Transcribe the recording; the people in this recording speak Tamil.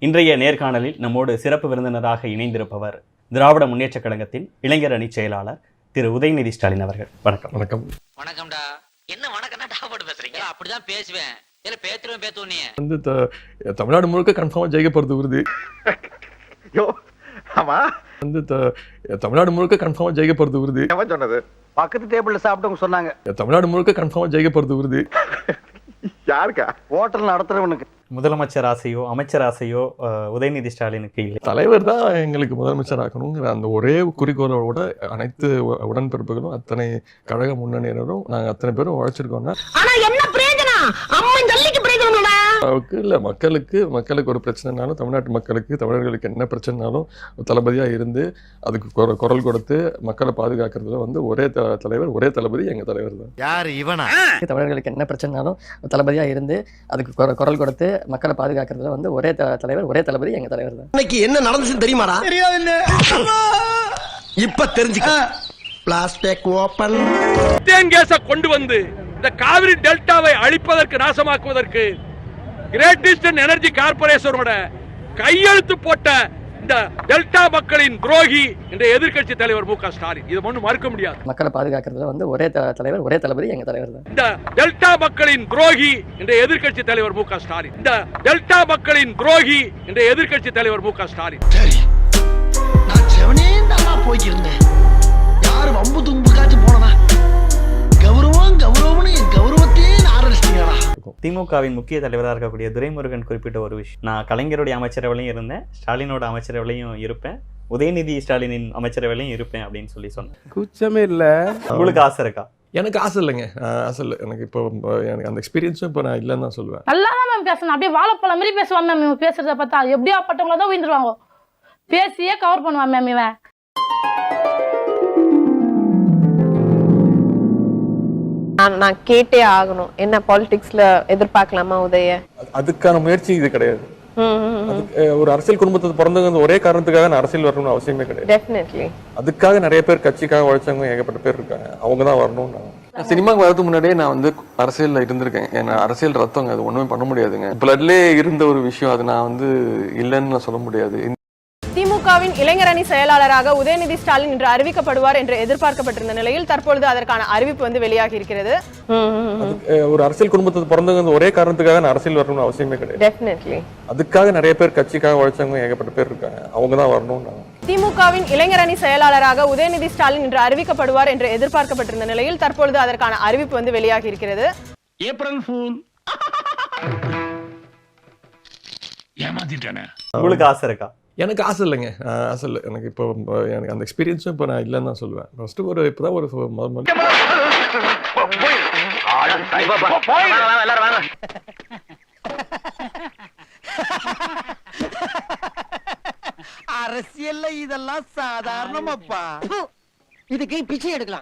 இன்றைய நேர்காணலில் நம்மோடு சிறப்பு விருந்தினராக இணைந்திருப்பவர் திராவிட முன்னேற்றக் கழகத்தின் இளைஞர் அணி செயலாளர் திரு உதயநிதி ஸ்டாலின் அவர்கள். வணக்கம். வணக்கம். வணக்கம்டா. என்ன வணக்கம்னா டாபோட்டு பேசுறீங்க? அப்படிதான் பேசுவேன். இல்ல பேத்துருவேன் பேத்துவோம் நீ வந்து த- தமிழ்நாடு முழுக்க கன்ஃபார்மாக ஜெயிக்க போகிறது உறுதி. யோ ஆமா. வந்து த- தமிழ்நாடு முழுக்க கன்ஃபார்மாக ஜெயிக்க போகிறது உறுதி. எவன் சொன்னது? பக்கத்து டேபிள்ல சாப்பிட்டவங்க சொன்னாங்க. தமிழ்நாடு முழுக்க கன்ஃபார்மாக ஜெயிக்க போகிறது உறுதி. யாருக்கா? ஹோட்டல் நடத்துறவனுக்கு. முதலமைச்சர் ஆசையோ அமைச்சர் ஆசையோ உதயநிதி ஸ்டாலினுக்கு இல்லை தலைவர் தான் எங்களுக்கு முதலமைச்சர் ஆக்கணுங்கிற அந்த ஒரே குறிக்கோளோட அனைத்து உடன்பிறப்புகளும் அத்தனை கழக முன்னணியினரும் நாங்கள் அத்தனை பேரும் உழைச்சிருக்கோம்னா அளவுக்கு இல்லை மக்களுக்கு மக்களுக்கு ஒரு பிரச்சனைனாலும் தமிழ்நாட்டு மக்களுக்கு தமிழர்களுக்கு என்ன பிரச்சனைனாலும் தளபதியாக இருந்து அதுக்கு குர- குரல் கொடுத்து மக்களை பாதுகாக்கிறதுல வந்து ஒரே த- தலைவர் ஒரே தளபதி எங்கள் தலைவர் தான். யாரு இவனா? தமிழர்களுக்கு என்ன பிரச்சனைனாலும் தளபதியாக இருந்து அதுக்கு குர- குரல் கொடுத்து மக்களை பாதுகாக்கிறதுல வந்து ஒரே த- தலைவர் ஒரே தளபதி எங்கள் தலைவர் தான். இன்னைக்கு என்ன நடந்துச்சுன்னு தெரியுமாடா? தெரியாது இப்ப தெரிஞ்சுக்க. பிளாஸ்டிக் ஓபன் மீத்தேன் கேஸை கொண்டு வந்து இந்த காவிரி டெல்டாவை அழிப்பதற்கு நாசமாக்குவதற்கு கிரேட் ஈஸ்டர்ன் எனர்ஜி கார்பரேஷனோட கையெழுத்து போட்ட இந்த டெல்டா மக்களின் துரோகி என்ற எதிர்க்கட்சி தலைவர் மு க ஸ்டாலின். இதை ஒன்றும் மறுக்க முடியாது. மக்களை பாதுகாக்கிறதுல வந்து ஒரே த- தலைவர் ஒரே தளபதி எங்கள் தலைவர் தான். இந்த டெல்டா மக்களின் துரோகி என்ற எதிர்க்கட்சி தலைவர் மு க ஸ்டாலின். இந்த டெல்டா மக்களின் துரோகி என்ற எதிர்க்கட்சி தலைவர் மு க ஸ்டாலின். சரி. நான் செவனே திமுகவின் முக்கிய தலைவராக இருக்கக்கூடிய துரைமுருகன் குறிப்பிட்ட ஒரு விஷயம். நான் கலைஞருடைய அமைச்சரவையிலையும் இருந்தேன் ஸ்டாலினோட அமைச்சரவையிலையும் இருப்பேன் உதயநிதி ஸ்டாலினின் அமைச்சரவையிலையும் இருப்பேன் அப்படின்னு சொல்லி சொன்னேன். கூச்சமே இல்ல. உங்களுக்கு ஆசை இருக்கா? எனக்கு ஆசை இல்லைங்க. ஆசை இல்லை. எனக்கு இப்போ எனக்கு அந்த எக்ஸ்பீரியன்ஸும் இப்போ நான் இல்லைன்னு தான் சொல்லுவேன் நல்லா தான் மேம் பேசணும். அப்படியே வாழைப்பழம் மாதிரி பேசுவான் மேம் இவன். பேசுறத பார்த்தா எப்படியா பட்டவங்கள தான் உயிர்ந்துருவாங்க. பேசியே கவர் பண்ணுவான் மேம் இவன். நான் நான் கேட்டே ஆகணும். என்ன பாலிடிக்ஸ்ல எதிர்பார்க்கலாமா உதய? அதுக்கான முயற்சி இது கிடையாது. ஒரு அரசியல் குடும்பத்தை பிறந்தவங்க ஒரே காரணத்துக்காக நான் அரசியல் வரணும்னு அவசியமே கிடையாது. அதுக்காக நிறைய பேர் கட்சிக்காக உழைச்சவங்க ஏகப்பட்ட பேர் இருக்காங்க. அவங்க தான் வரணும் சினிமாக்கு வரதுக்கு முன்னாடியே நான் வந்து அரசியல்ல இருந்திருக்கேன். ஏன்னா அரசியல் ரத்தங்க அது ஒண்ணுமே பண்ண முடியாதுங்க. பிளட்லே இருந்த ஒரு விஷயம் அது நான் வந்து இல்லைன்னு நான் சொல்ல முடியாது. திமுகவின் இளைஞர் அணி செயலாளராக உதயநிதி ஸ்டாலின் இன்று அறிவிக்கப்படுவார் என்று எதிர்பார்க்கப்பட்டிருந்த நிலையில் தற்பொழுது அதற்கான அறிவிப்பு வந்து வெளியாகி இருக்கிறது. ஒரு அரசியல் குடும்பத்தை பிறந்தவங்க ஒரே காரணத்துக்காக நான் அரசியல் வரணும்னு அவசியமே கிடையாது. டெஃபினெட்லி அதுக்காக நிறைய பேர் கட்சிக்காக உழைச்சவங்க ஏகப்பட்ட பேர் இருக்காங்க. அவங்க தான் வரணும் திமுகவின் இளைஞர் அணி செயலாளராக உதயநிதி ஸ்டாலின் இன்று அறிவிக்கப்படுவார் என்று எதிர்பார்க்கப்பட்டிருந்த நிலையில் தற்பொழுது அதற்கான அறிவிப்பு வந்து வெளியாகி இருக்கிறது. April fool. உங்களுக்கு ஆசை இருக்கா? எனக்கு ஆசை இல்லைங்க. ஆசை இல்லை. எனக்கு இப்போ எனக்கு அந்த எக்ஸ்பீரியன்ஸும் இப்போ நான் இல்லைன்னு தான் சொல்லுவேன். ஃபர்ஸ்ட் ஒரு இப்போதான் ஒரு முத முதல்ல எல்லாரும் வாங்க அரசியல்ல இதெல்லாம் சாதாரணமாப்பா. இதுக்கு பிச்சை எடுக்கலாம்.